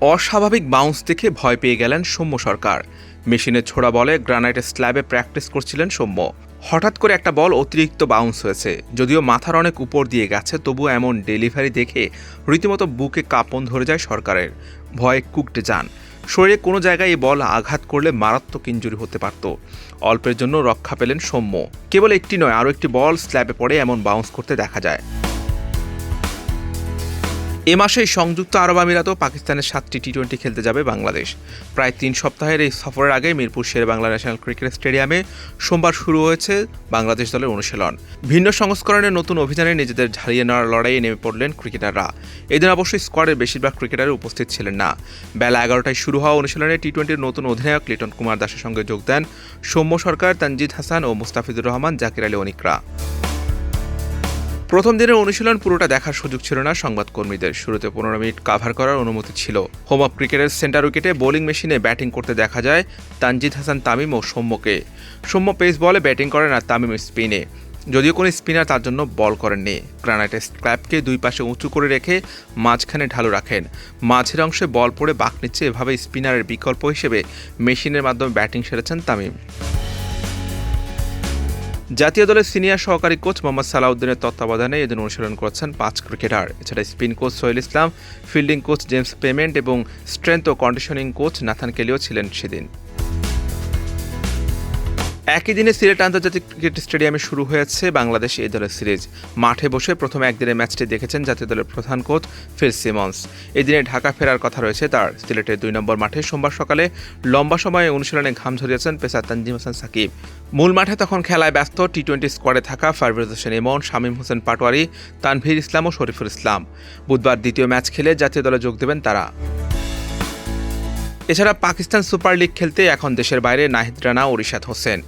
অস্বাভাবিক বাউন্স দেখে ভয় পেয়ে গেলেন সৌম্য সরকার। মেশিনে ছোড়া বলে গ্রানাইটের স্ল্যাবে প্র্যাকটিস করছিলেন সৌম্য। হঠাৎ করে একটা বল অতিরিক্ত বাউন্স হয়েছে, যদিও মাথার অনেক উপর দিয়ে গেছে তবু এমন ডেলিভারি দেখে রীতিমতো বুকে কাঁপন ধরে যায় সরকারের। ভয়ে কুকটে যান। শরীরে কোনো জায়গায় এই বল আঘাত করলে মারাত্মক ইঞ্জুরি হতে পারত। অল্পের জন্য রক্ষা পেলেন সৌম্য। কেবল একটি নয়, আরও একটি বল স্ল্যাবে পড়ে এমন বাউন্স করতে দেখা যায়। এ মাসেই সংযুক্ত আরব আমিরাতও পাকিস্তানের সাতটি টি টোয়েন্টি খেলতে যাবে বাংলাদেশ। প্রায় তিন সপ্তাহের এই সফরের আগে মিরপুর শের বাংলা ন্যাশনাল ক্রিকেট স্টেডিয়ামে সোমবার শুরু হয়েছে বাংলাদেশ দলের অনুশীলন। ভিন্ন সংস্করণের নতুন অভিযানে নিজেদের ঝালিয়ে নেওয়ার লড়াইয়ে নেমে পড়লেন ক্রিকেটাররা। এদিন অবশ্যই স্কোয়াডের বেশিরভাগ ক্রিকেটার উপস্থিত ছিলেন না। বেলা এগারোটায় শুরু হওয়া অনুশীলনে টি টোয়েন্টির নতুন অধিনায়ক লিটন কুমার দাসের সঙ্গে যোগ দেন সৌম্য সরকার, তানজিদ হাসান ও মুস্তাফিজুর রহমান, জাকির আলী অনিকরা। প্রথম দিনের অনুশীলন পুরোটা দেখার সুযোগ ছিল না সংবাদকর্মীদের। শুরুতে পনেরো মিনিট কাভার করার অনুমতি ছিল। হোম অফ ক্রিকেটের সেন্টার উইকেটে বোলিং মেশিনে ব্যাটিং করতে দেখা যায় তানজিদ হাসান, তামিম ও সৌম্যকে। সৌম্য পেস বলে ব্যাটিং করেন আর তামিম স্পিনে যদিও কোনো স্পিনার তার জন্য বল করেননি। গ্রানাইটের স্ক্র্যাপকে দুই পাশে উঁচু করে রেখে মাঝখানে ঢালু রাখেন। মাঝের অংশে বল পড়ে বাঁক নিচ্ছে এভাবে স্পিনারের বিকল্প হিসেবে মেশিনের মাধ্যমে ব্যাটিং সেরেছেন তামিম। জাতীয় দলের সিনিয়র সহকারী কোচ মোহাম্মদ সালাউদ্দিনের তত্ত্বাবধানে এদিন অনুশীলন করছেন পাঁচ ক্রিকেটার। এছাড়া spin coach Sohel Islam, fielding coach James Pamment এবং স্ট্রেংথ ও কন্ডিশনিং কোচ নাথান কেলিও ছিলেন সেদিন। একই দিনে সিলেট আন্তর্জাতিক ক্রিকেট স্টেডিয়ামে শুরু হয়েছে বাংলাদেশ এই দলের সিরিজ। মাঠে বসে প্রথম একদিনের ম্যাচটি দেখেছেন জাতীয় দলের প্রধান কোচ ফিল সিমন্স। এই দিনে ঢাকা ফেরার কথা রয়েছে তার। সিলেটের দুই নম্বর মাঠে সোমবার সকালে লম্বা সময়ে অনুশীলনে ঘাম ঝরিয়েছেন পেসার তানজিম হাসান সাকিব। মূল মাঠে তখন খেলায় ব্যস্ত টি টোয়েন্টি স্কোয়াডে থাকা ফারভেজ হোসেন ইমন, শামীম হোসেন পাটোয়ারি, তানভীর ইসলাম ও শরীফুল ইসলাম। বুধবার দ্বিতীয় ম্যাচ খেলে জাতীয় দলে যোগ দেবেন তারা। এছাড়া পাকিস্তান সুপার লিগ খেলতে এখন দেশের বাইরে নাহিদ রানা ও রিশাদ হোসেন।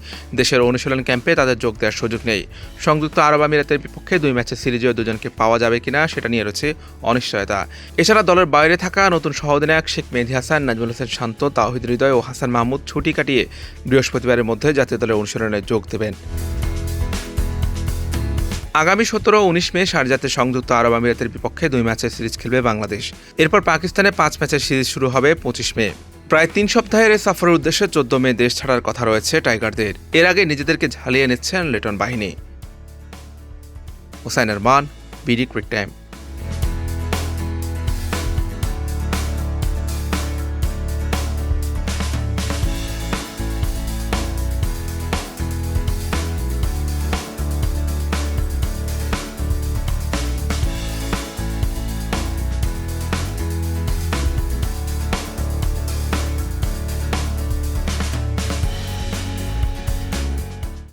দেশের অনুশীলন ক্যাম্পে তাদের যোগ দেওয়ার সুযোগ নেই। সংযুক্ত আরব আমিরাতের বিপক্ষে দুই ম্যাচের সিরিজেও দুজনকে পাওয়া যাবে কিনা সেটা নিয়ে রয়েছে অনিশ্চয়তা। এছাড়া দলের বাইরে থাকা নতুন সহঅধিনায়ক শেখ মেহদি হাসান, নাজমুল হোসেন শান্ত, তাওহিদ হৃদয় ও হাসান মাহমুদ ছুটি কাটিয়ে বৃহস্পতিবারের মধ্যে জাতীয় দলের অনুশীলনে যোগ দেবেন। আগামী সতেরো উনিশ মে শারজাতে সংযুক্ত আরব আমিরাতের বিপক্ষে দুই ম্যাচের সিরিজ খেলবে বাংলাদেশ। এরপর পাকিস্তানে পাঁচ ম্যাচের সিরিজ শুরু হবে পঁচিশ মে। প্রায় তিন সপ্তাহের এই সফরের উদ্দেশ্যে চোদ্দ মে দেশ ছাড়ার কথা রয়েছে টাইগারদের। এর আগে নিজেদেরকে ঝালিয়ে নিচ্ছেন লেটন বাহিনী। হুসাইনের মান বিডি ক্রিক টাইম।